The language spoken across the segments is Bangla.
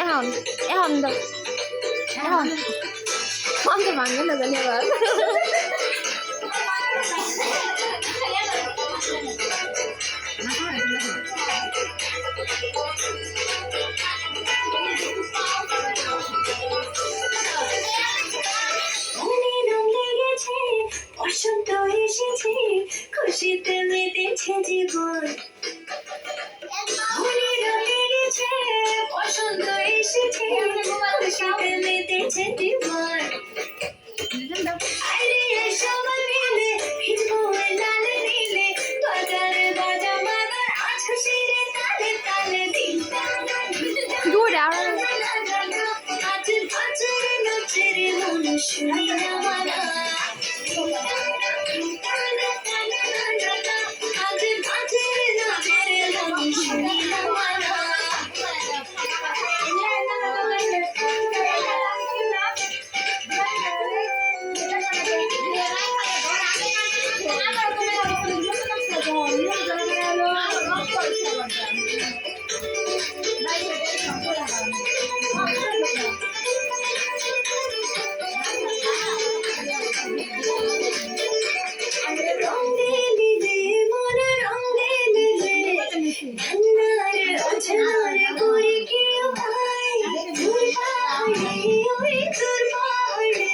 এখন এখন এখন। মনটা ভাঙবে না জানি খুশিতে মেতেছে জীবন মনে লেগেছে বসন্ত এসেছে খুশিতে মেতেছে জীবন আরে সবাই ওই তোর পাহাড়ে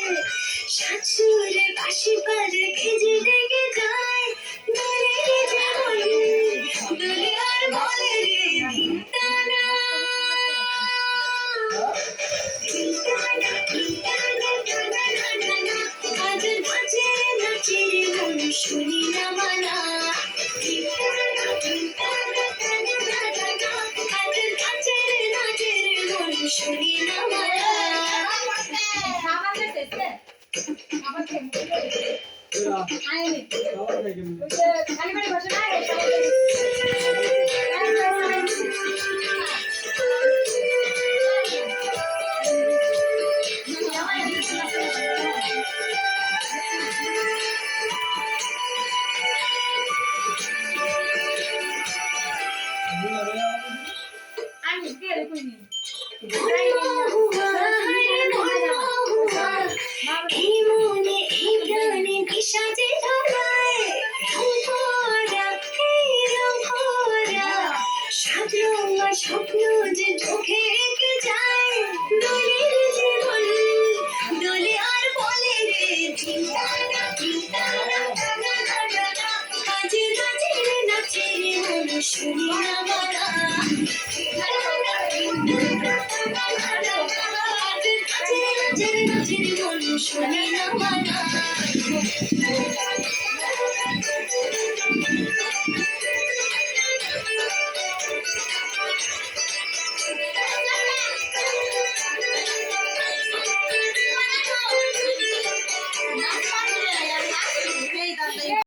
শাশুড়ে বাসি বাজে খেজে লেগে যায় দলে দলে আর বলে রে মন শুনি না মানা মন শুনি না মানা এই শুনি না মানা